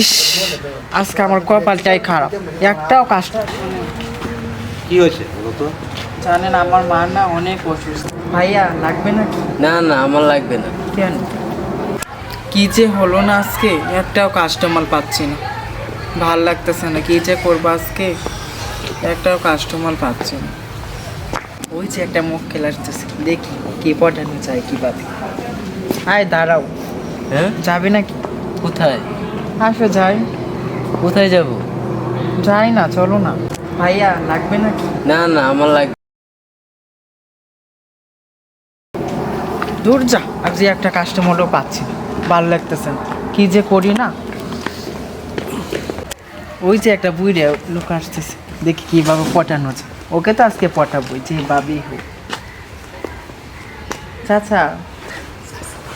ইস আজকে আমার কপালটাই খারাপ। একটাও কাষ্ট কি হয়েছে? বলো তো। জানেন আমার মা না অনেক অসুস্থ। ভাইয়া লাগবে না না না আমার লাগবে না। কেন? কি যে হলো না আজকে একটাও কাস্টমার পাচ্ছি না। ভালো লাগতেছে না কি যে করব আজকে একটাও কাস্টমার পাচ্ছি না। ওই যে একটা মুখ খেলে আসতেছে দেখি কি পটানো চাই কীভাবে আয় দাঁড়াও। হ্যাঁ? যাবে নাকি? কোথায়? আসো যাই। কোথায় যাব? যাই না চলো না। ভাইয়া লাগবে নাকি? না না আমার লাগবে দূর যা আর যে একটা কাস্টমারও পাচ্ছি না। ভালো লাগতেছে না। কি যে করি না? ওই যে একটা বুড়ে লোক আসতেছে। দেখি কীভাবে পটানো যায়। ওকে তো আজকে পটাবো যেভাবেই হোক। চাচা।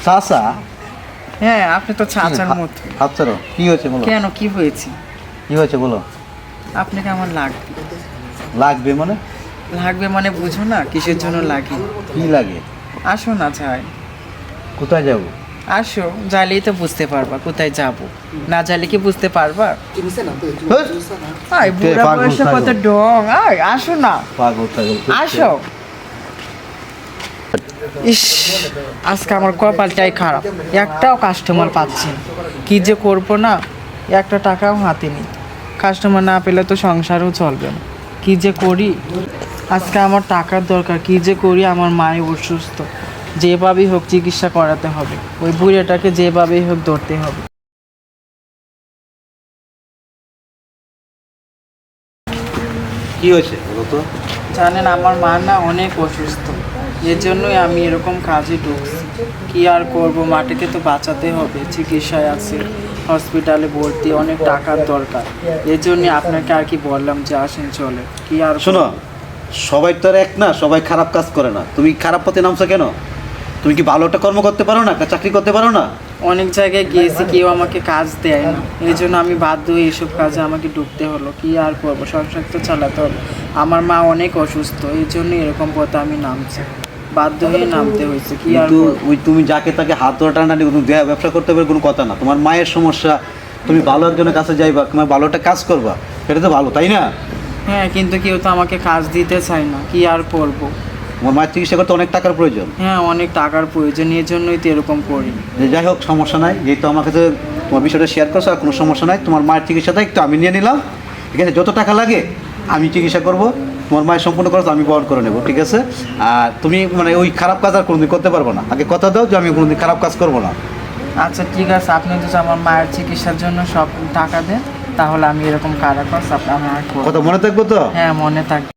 চাষা হ্যাঁ আপনি তো চাচার মতো। আচ্ছা কি হয়েছে বলো? কেন কি হয়েছে? কি হয়েছে বলো? আপনাকে আমার লাগবে? লাগবে মানে? লাগবে মানে বুঝো না কিসের জন্য লাগে? কি লাগে? আসো না চাই কোথায় যাব? আসো জালেই তো বুঝতে পারবা কোথায় যাব। না জালে কি বুঝতে পারবা? আয় বুড়া বয়সে কত ডং। আয় আসো না। পাগল আসো। ইস আজকে আমার কপালটাই খারাপ। একটাও কাস্টমার পাচ্ছি কি যে করব না? একটা টাকাও হাতে নেই। কাস্টমার না পেলে তো সংসারও চলবে না। কি যে করি? আজকে আমার টাকার দরকার। কি যে করি? আমার মায়ের অসুস্থ। যেভাবেই হোক চিকিৎসা করাতে হবে। ওই বুড়িটাকে যেভাবেই হোক ধরতে হবে। কি হয়েছে বলো তো? জানেন আমার মা না অনেক অসুস্থ। এর জন্যই আমি এরকম কাজে ঢুকছি। কি আর করব? মাটিকে তো বাঁচাতে হবে। চিকিৎসায় আছে হসপিটালে ভর্তি অনেক টাকার দরকার। এর জন্য আপনাকে আর কি বললাম যে আসেন চলে কি আর শোনো সবাই তো আর এক না সবাই খারাপ কাজ করে না। তুমি খারাপ পথে নামছো কেন? তুমি কি ভালো একটা কর্ম করতে পারো না একটা চাকরি করতে পারো না? অনেক জায়গায় গিয়েছি কেউ আমাকে কাজ দেয় না। এই জন্য আমি বাধ্য হয়ে এইসব কাজে আমাকে ঢুকতে হলো। কি আর করব? সংসার তো চালাতে হবে। আমার মা অনেক অসুস্থ এই জন্য এরকম পথে আমি নামছি। বাধ্য হয়ে নামতে হয়েছে কি আর কিন্তু? ওই তুমি যাকে তাকে হাত ধরে টানাটানি তুমি দেয়া ব্যবসা করতে পারবে কোনো কথা না। তোমার মায়ের সমস্যা তুমি ভালো একজনের কাছে যাইবা তোমার ভালো একটা কাজ করবা এটা তো ভালো তাই না? হ্যাঁ কিন্তু কেউ তো আমাকে কাজ দিতে চায় না কি আর করব? তোমার মায়ের চিকিৎসা করতে অনেক টাকার প্রয়োজন। হ্যাঁ অনেক টাকার প্রয়োজন এর জন্যই তো এরকম করি। যে যাই হোক সমস্যা নাই যেহেতু আমার কাছে তোমার বিষয়টা শেয়ার করছ আর কোনো সমস্যা নাই তোমার মায়ের চিকিৎসাটা একটু আমি নিয়ে নিলাম। ঠিক আছে যত টাকা লাগে আমি চিকিৎসা করব। তোমার মায়ের সম্পূর্ণ খরচ আমি বহন করে নেব ঠিক আছে? আর তুমি মানে ওই খারাপ কাজ আর কোনোদিন করতে পারব না। আগে কথা দাও যে আমি কোনোদিন খারাপ কাজ করব না। আচ্ছা ঠিক আছে। আপনি যদি আমার মায়ের চিকিৎসার জন্য সব টাকা দেন তাহলে আমি এরকম কারা কাজ আপনার। কথা মনে থাকব তো? হ্যাঁ মনে থাকবে।